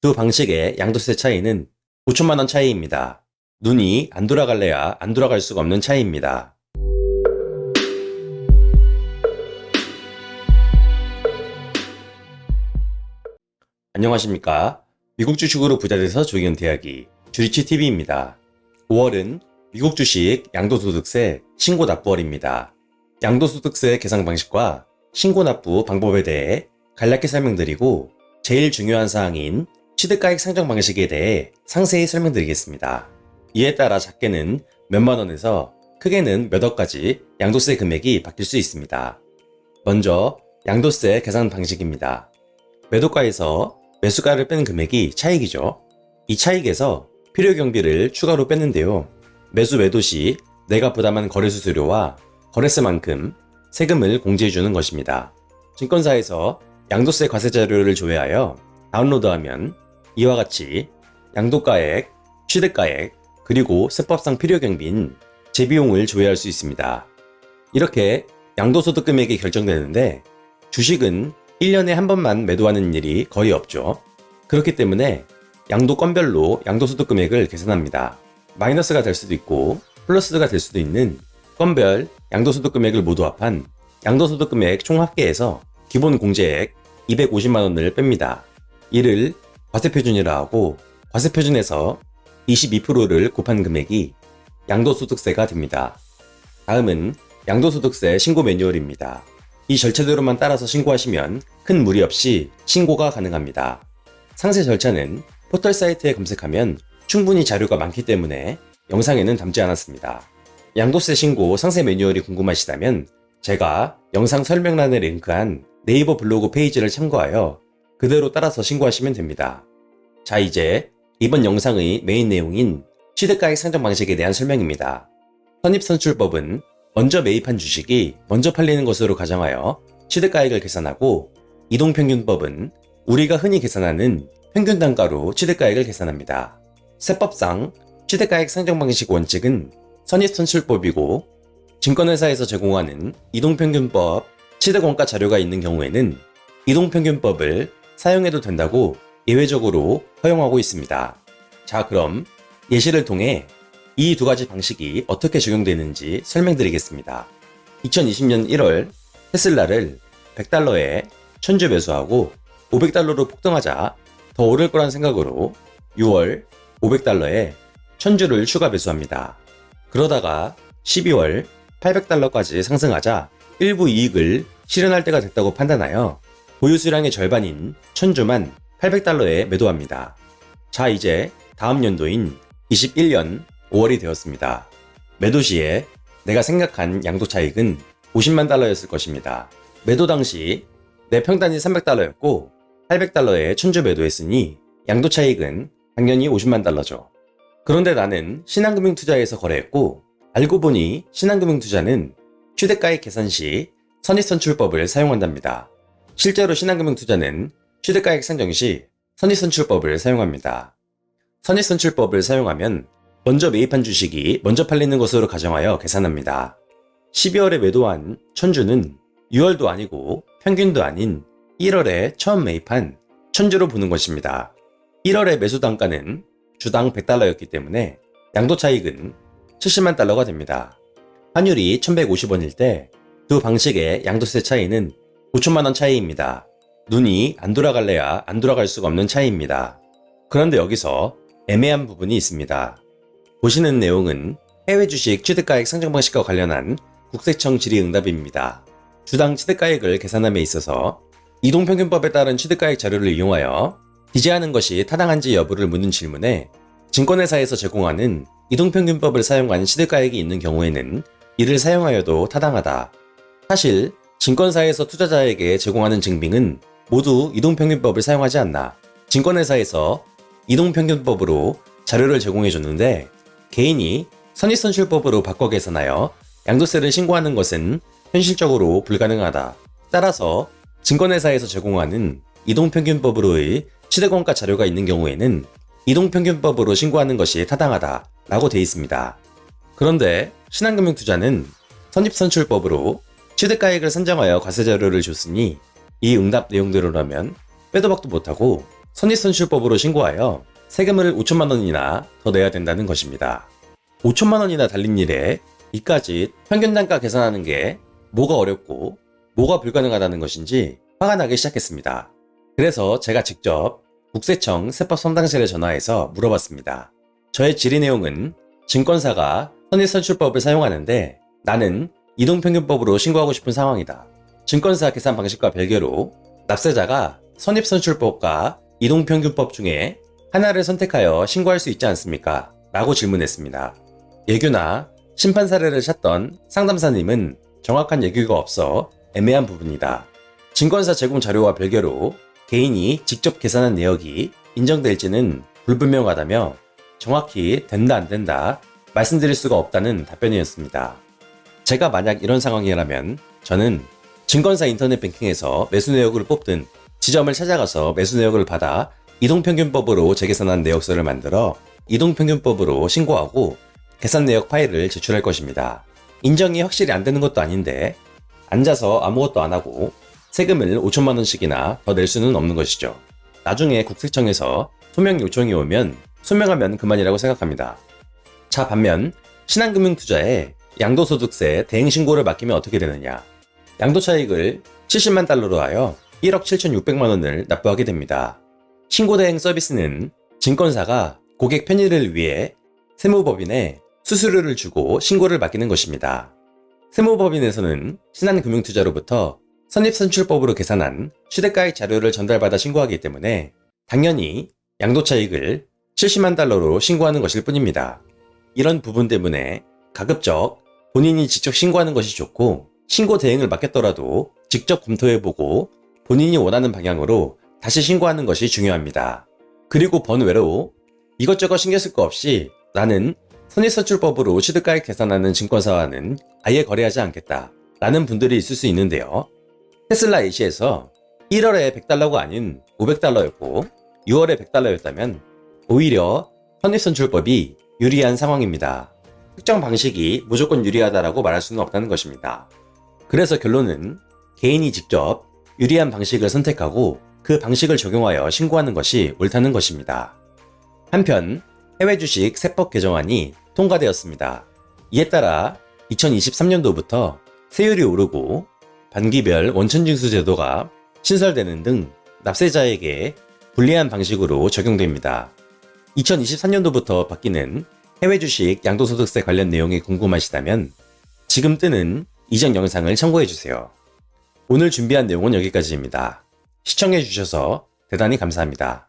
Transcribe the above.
두 방식의 양도세 차이는 5천만 원 차이입니다. 눈이 안 돌아갈래야 안 돌아갈 수가 없는 차이입니다. 안녕하십니까. 미국 주식으로 부자돼서 조기현 대학이 주리치 TV입니다. 5월은 미국 주식 양도소득세 신고 납부월입니다. 양도소득세 계산 방식과 신고 납부 방법에 대해 간략히 설명드리고 제일 중요한 사항인 취득가액 상정 방식에 대해 상세히 설명드리겠습니다. 이에 따라 작게는 몇만 원에서 크게는 몇 억까지 양도세 금액이 바뀔 수 있습니다. 먼저 양도세 계산 방식입니다. 매도가에서 매수가를 빼는 금액이 차익이죠. 이 차익에서 필요 경비를 추가로 뺐는데요. 매수 매도 시 내가 부담한 거래 수수료와 거래세만큼 세금을 공제해 주는 것입니다. 증권사에서 양도세 과세 자료를 조회하여 다운로드하면 이와 같이 양도가액, 취득가액, 그리고 세법상 필요 경비인 재비용을 조회할 수 있습니다. 이렇게 양도소득 금액이 결정되는데 주식은 1년에 한 번만 매도하는 일이 거의 없죠. 그렇기 때문에 양도 건별로 양도소득 금액을 계산합니다. 마이너스가 될 수도 있고 플러스가 될 수도 있는 건별 양도소득 금액을 모두 합한 양도소득 금액 총 합계에서 기본 공제액 250만 원을 뺍니다. 이를 과세표준이라 하고 과세표준에서 22%를 곱한 금액이 양도소득세가 됩니다. 다음은 양도소득세 신고 매뉴얼입니다. 이 절차대로만 따라서 신고하시면 큰 무리 없이 신고가 가능합니다. 상세 절차는 포털 사이트에 검색하면 충분히 자료가 많기 때문에 영상에는 담지 않았습니다. 양도세 신고 상세 매뉴얼이 궁금하시다면 제가 영상 설명란에 링크한 네이버 블로그 페이지를 참고하여 그대로 따라서 신고하시면 됩니다. 자, 이제 이번 영상의 메인 내용인 취득가액 상정 방식에 대한 설명입니다. 선입선출법은 먼저 매입한 주식이 먼저 팔리는 것으로 가정하여 취득가액을 계산하고 이동평균법은 우리가 흔히 계산하는 평균 단가로 취득가액을 계산합니다. 세법상 취득가액 상정 방식 원칙은 선입선출법이고 증권회사에서 제공하는 이동평균법 취득원가 자료가 있는 경우에는 이동평균법을 사용해도 된다고 예외적으로 허용하고 있습니다. 자, 그럼 예시를 통해 이 두 가지 방식이 어떻게 적용되는지 설명드리겠습니다. 2020년 1월 테슬라를 100달러에 1000주 매수하고 500달러로 폭등하자 더 오를 거란 생각으로 6월 500달러에 1000주를 추가 매수합니다. 그러다가 12월 800달러까지 상승하자 일부 이익을 실현할 때가 됐다고 판단하여 보유 수량의 절반인 1000주만 800달러에 매도합니다. 자, 이제 다음 연도인 21년 5월이 되었습니다. 매도 시에 내가 생각한 양도 차익은 50만 달러였을 것입니다. 매도 당시 내 평단이 300달러였고 800달러에 1000주 매도했으니 양도 차익은 당연히 50만 달러죠. 그런데 나는 신한금융 투자에서 거래했고 알고 보니 신한금융 투자는 취득가액 계산 시 선입선출법을 사용한답니다. 실제로 신한금융투자는 취득가액 상정 시 선입선출법을 사용합니다. 선입선출법을 사용하면 먼저 매입한 주식이 먼저 팔리는 것으로 가정하여 계산합니다. 12월에 매도한 천주는 6월도 아니고 평균도 아닌 1월에 처음 매입한 천주로 보는 것입니다. 1월의 매수 단가는 주당 100달러였기 때문에 양도 차익은 70만 달러가 됩니다. 환율이 1150원일 때 두 방식의 양도세 차이는 5천만 원 차이입니다. 눈이 안 돌아갈래야 안 돌아갈 수가 없는 차이입니다. 그런데 여기서 애매한 부분이 있습니다. 보시는 내용은 해외 주식 취득가액 상정 방식과 관련한 국세청 질의응답입니다. 주당 취득가액을 계산함에 있어서 이동평균법에 따른 취득가액 자료를 이용하여 기재하는 것이 타당한지 여부를 묻는 질문에 증권회사에서 제공하는 이동평균법을 사용한 취득가액이 있는 경우에는 이를 사용하여도 타당하다. 사실 증권사에서 투자자에게 제공하는 증빙은 모두 이동평균법을 사용하지 않나. 증권회사에서 이동평균법으로 자료를 제공해 줬는데 개인이 선입선출법으로 바꿔 계산하여 양도세를 신고하는 것은 현실적으로 불가능하다. 따라서 증권회사에서 제공하는 이동평균법으로의 취득원가 자료가 있는 경우에는 이동평균법으로 신고하는 것이 타당하다 라고 되어 있습니다. 그런데 신한금융투자는 선입선출법으로 취득가액을 선정하여 과세 자료를 줬으니 이 응답 내용대로라면 빼도 박도 못하고 선입선출법으로 신고하여 세금을 5천만 원이나 더 내야 된다는 것입니다. 5천만 원이나 달린 일에 이까지 평균 단가 계산하는 게 뭐가 어렵고 뭐가 불가능하다는 것인지 화가 나기 시작했습니다. 그래서 제가 직접 국세청 세법 선당실에 전화해서 물어봤습니다. 저의 질의 내용은 증권사가 선입선출법을 사용하는데 나는 이동평균법으로 신고하고 싶은 상황이다. 증권사 계산 방식과 별개로 납세자가 선입선출법과 이동평균법 중에 하나를 선택하여 신고할 수 있지 않습니까? 라고 질문했습니다. 예규나 심판 사례를 찾던 상담사님은 정확한 예규가 없어 애매한 부분이다. 증권사 제공 자료와 별개로 개인이 직접 계산한 내역이 인정될지는 불분명하다며 정확히 된다 안 된다 말씀드릴 수가 없다는 답변이었습니다. 제가 만약 이런 상황이라면 저는 증권사 인터넷 뱅킹에서 매수 내역을 뽑든 지점을 찾아가서 매수 내역을 받아 이동평균법으로 재계산한 내역서를 만들어 이동평균법으로 신고하고 계산 내역 파일을 제출할 것입니다. 인정이 확실히 안 되는 것도 아닌데 앉아서 아무것도 안 하고 세금을 5천만 원씩이나 더 낼 수는 없는 것이죠. 나중에 국세청에서 소명 요청이 오면 소명하면 그만이라고 생각합니다. 자 반면 신한금융투자에 양도소득세 대행신고를 맡기면 어떻게 되느냐 양도차익을 70만 달러로 하여 1억 7,600만 원을 납부하게 됩니다. 신고대행 서비스는 증권사가 고객 편의를 위해 세무법인에 수수료를 주고 신고를 맡기는 것입니다. 세무법인에서는 신한금융투자로부터 선입선출법으로 계산한 취득가액 자료를 전달받아 신고하기 때문에 당연히 양도차익을 70만 달러로 신고하는 것일 뿐입니다. 이런 부분 때문에 가급적 본인이 직접 신고하는 것이 좋고 신고 대행을 맡겼더라도 직접 검토해보고 본인이 원하는 방향으로 다시 신고하는 것이 중요합니다. 그리고 번외로 이것저것 신경 쓸 거 없이 나는 선입선출법으로 취득가액 계산하는 증권사와는 아예 거래하지 않겠다 라는 분들이 있을 수 있는데요. 테슬라 A시에서 1월에 100달러가 아닌 500달러였고 6월에 100달러였다면 오히려 선입선출법이 유리한 상황입니다. 특정 방식이 무조건 유리하다라고 말할 수는 없다는 것입니다. 그래서 결론은 개인이 직접 유리한 방식을 선택하고 그 방식을 적용하여 신고하는 것이 옳다는 것입니다. 한편 해외 주식 세법 개정안이 통과되었습니다. 이에 따라 2023년도부터 세율이 오르고 반기별 원천징수 제도가 신설되는 등 납세자에게 불리한 방식으로 적용됩니다. 2024년도부터 바뀌는 해외 주식 양도소득세 관련 내용이 궁금하시다면 지금 뜨는 이전 영상을 참고해주세요. 오늘 준비한 내용은 여기까지입니다. 시청해주셔서 대단히 감사합니다.